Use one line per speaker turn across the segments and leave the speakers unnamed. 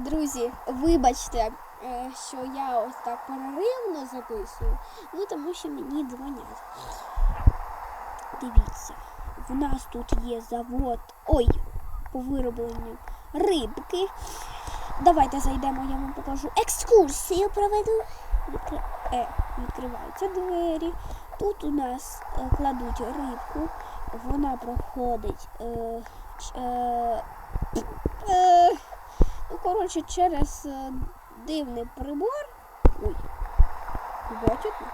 друзі, вибачте, е, що я ось так переривно записую. Ну тому що мені дзвонять. Дивіться, в нас тут є завод. Ой, по виробленню рибки. Давайте зайдемо, я вам покажу. Екскурсію проведу. Відкри... Е, відкриваються двері. Тут у нас е, кладуть рибку. Вона проходить. Е, е, е, ну, коротше, через е, дивний прибор. Ой. Бачите?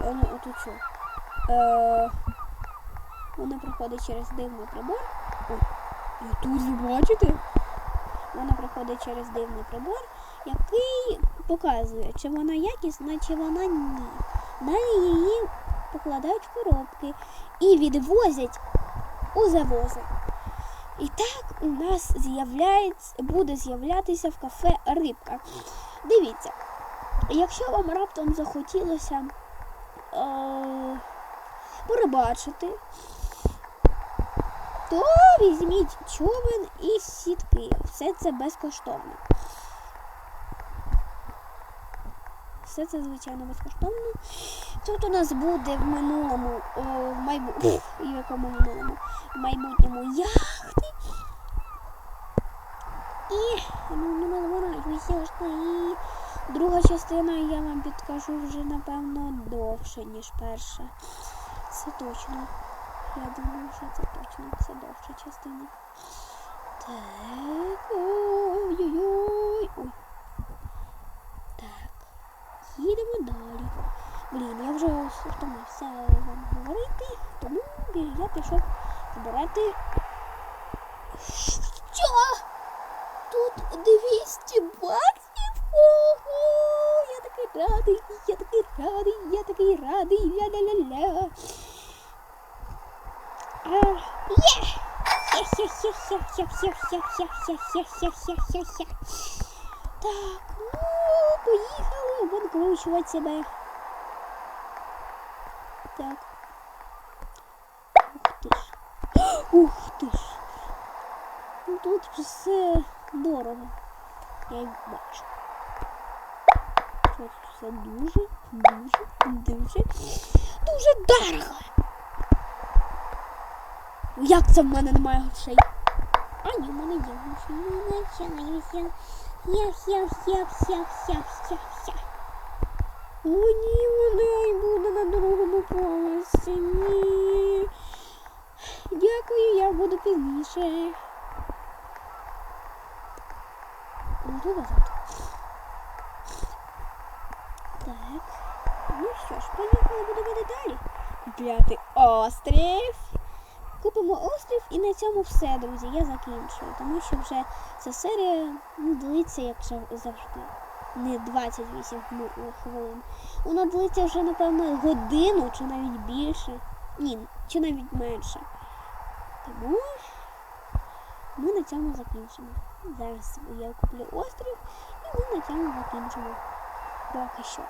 А ну, отут що? Е, вона проходить через дивний прибор. Ой. І тут ви бачите? Вона проходить через дивний прибор, який показує, чи вона якісна, чи вона ні. Далі її покладають в коробки і відвозять у завози. І так у нас з'являється, буде з'являтися в кафе рибка. Дивіться, якщо вам раптом захотілося е- порибачити, то візьміть човен і сітки. Все це безкоштовно. Все це, звичайно, безкоштовно. Тут у нас буде в минулому, о, в майбу... в якому минулому, в майбутньому яхти. І ну, не маловирають висішки. І друга частина я вам підкажу вже, напевно, довше, ніж перша. Це точно. Я думаю, що це точно. Це довша частина. Так. Ой-ой-ой. Ой. Так. Їдемо далі. Блін, я вже втомився вам говорити, тому я пішов збирати. Що? тут 200 баксів. Ого, я такий радий, я такий радий, я такий радий. Ля-ля-ля-ля. Є! Так, ну, поїхали викручувати себе. Так. Ух ти ж. Ух ти ж. Тут все. Дорого. Я й бачу. Все дуже, дуже, дуже, дуже дорого. Як це в мене немає грошей? А ні, в мене є гроші. Ну, хя хя. О, ні, вона й буде на другому поверсі. Ні. Дякую, я буду пізніше. Буду назад. Так. Ну що ж, поїхали, будемо йти далі. Купляти острів. Купимо острів і на цьому все, друзі. Я закінчую. Тому що вже ця серія ну, длиться, як завжди. Не 28 хвилин- хвилин. Вона длиться вже, напевно, годину чи навіть більше. Ні, чи навіть менше. Тому ми на цьому закінчимо. Зараз я куплю острів і ми на цьому закінчимо. Поки що.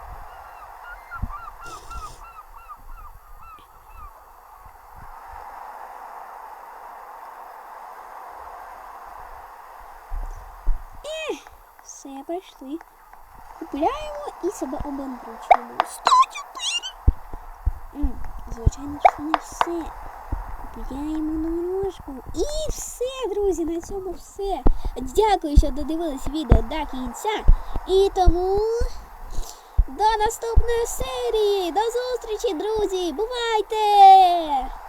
Все, пройшли. Купляємо і себе обанкручуємо. 104! М, Звичайно, це не все. Купляємо ножку. І все, друзі, на цьому все. Дякую, що додивились відео до кінця. І тому до наступної серії. До зустрічі, друзі! Бувайте!